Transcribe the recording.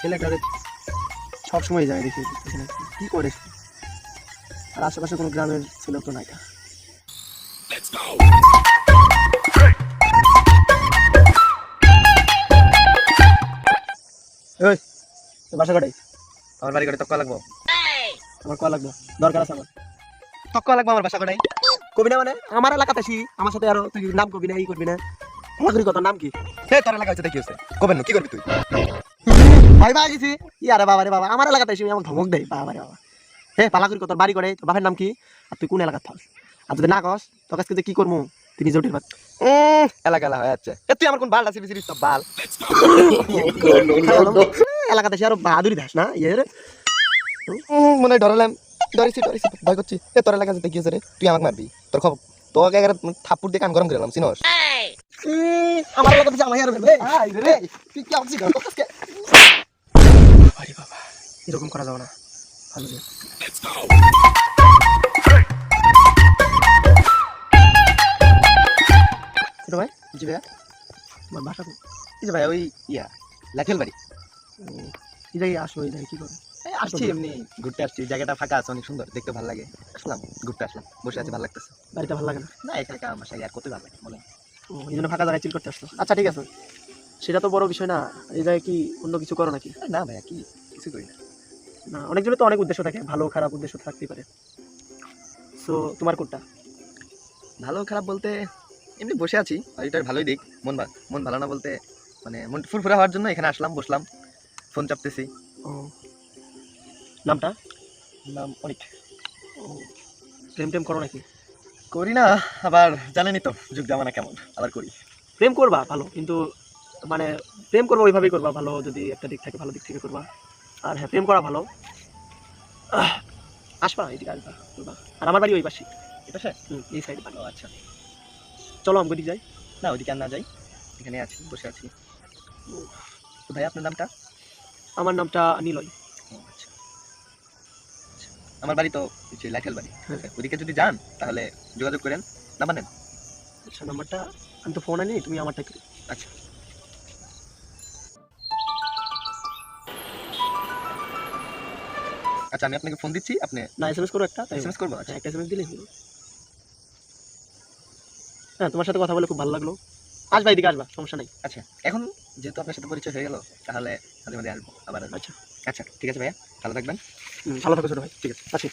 ছেলেটারে সবসময় যায় দেখি এখানে। কি করে? আর আশেপাশে কোনো গ্রামের ছেলে তো নাই। ওই তোর বাসা কটাই আমার বাড়ি করে তক্কা লাগবো। আমার কয়া লাগবে? দরকার আছে আমার। তক্কা লাগবো আমার বাসা কটাই কবি না মানে? আমার এলাকাতে আসি আমার সাথে আরও তুই নাম কবি না এই করবি না। আমার কথা নাম কি? হে তোর এলাকা হচ্ছে কি হচ্ছে? কবেন কি করবি তুই? ভাই ভাই গেছি। ইয়ারে বাবা রে বাবা আমার এলাকাতে এসে এমন ধমক দেয় বাবা রে বাবা। হে পালা করি তোর বাড়ি করে তোর বাপের নাম কি? আর তুই কোন এলাকার থাক আর যদি না কস তোর কাছে কি করব? তিনি জটিল বাদ। এলাকা এলাকা হয়ে যাচ্ছে। এ তুই আমার কোন বাল আছে বিসিরিস সব বাল। এলাকাতে এসে আরও বাহাদুরি দাস না ইয়ে মনে হয় ডরালাম। ডরেছি ডরেছি ভয় করছি। এ তোর এলাকা যেতে হচ্ছে রে তুই আমাকে মারবি। তোর খবর তোকে এগারো থাপ্পুর দিয়ে কান গরম করে দিলাম চিনস? আমার এলাকাতে এসে আমায় আর রে আই রে। তুই কি আমাকে তোর কাছে আরে বাবা এরকম করা যাবে না। ভালো ছোট ভাই জি ভাইয়া আমার বাসা এই যে ভাই ওই ইয়া লাঠিয়াল বাড়ি। উম, এই জায়গায় আসো এই জায়গায় কি করো? আসছি এমনি। ঘুরতে আসছি জায়গাটা ফাঁকা আছে অনেক সুন্দর দেখতে ভালো লাগে। আসলাম ঘুরতে আসলাম বসে আছি ভালো লাগতেছে। বাড়িতে ভালো লাগে না? না এখানে কাম বাসায় আর কত ভালো লাগে বলেন। ও, এই জন্য ফাঁকা জায়গায় চিল করতে আসলো। আচ্ছা ঠিক আছে। সেটা তো বড় বিষয় না এই জায়গায় কি অন্য কিছু করো নাকি? না ভাইয়া কি? কিছু করি না। না অনেকজনের তো অনেক উদ্দেশ্য থাকে ভালো খারাপ উদ্দেশ্য থাকতেই পারে। সো তোমার কোনটা? ভালো খারাপ বলতে এমনি বসে আছি আর এটার ভালোই দিক মন মন ভালো না বলতে মানে মন ফুরফুরা হওয়ার জন্য এখানে আসলাম বসলাম ফোন চাপতেছি। ও নামটা? নাম অনেক। ও প্রেম টেম করো নাকি? করি না আবার জানেনই তো যুগ জামানা কেমন আবার করি। প্রেম করবা ভালো কিন্তু মানে প্রেম করব ওইভাবেই করবা ভালো যদি একটা দিক থাকে ভালো দিক থেকে করবা। আর হ্যাঁ প্রেম করা ভালো। আসবা এইদিকে আসবা করবা। আর আমার বাড়ি ওই পাশে। এটা সে হুম, এই সাইড ভালো আচ্ছা। চলো আমি দিক যাই। না ওইদিকে আর না যাই। এখানে আছি বসে আছি। ভাই আপনার নামটা? আমার নামটা নিলয়। আমার বাড়ি তো লাইটেল বাড়ি। হ্যাঁ। ওদিকে যদি যান তাহলে যোগাযোগ করেন। নাম্বার নেন। আচ্ছা নাম্বারটা? আমি তো ফোন আনি তুমি আমারটা আচ্ছা। আচ্ছা আমি আপনাকে ফোন দিচ্ছি আপনি না এস এম এস করো একটা এসএমএস করব আচ্ছা। হ্যাঁ, একটা এস এম এস দিলেই হলো। হ্যাঁ তোমার সাথে কথা বলে খুব ভালো লাগল। আসবা এদিকে আসবা সমস্যা নেই। আচ্ছা এখন যেহেতু আপনার সাথে পরিচয় হয়ে গেল তাহলে মাঝে মাঝে আসব আবার আচ্ছা। আচ্ছা ঠিক আছে ভাইয়া ভালো থাকবেন। ভালো থাকো ছোটো ভাই। ঠিক আছে আচ্ছা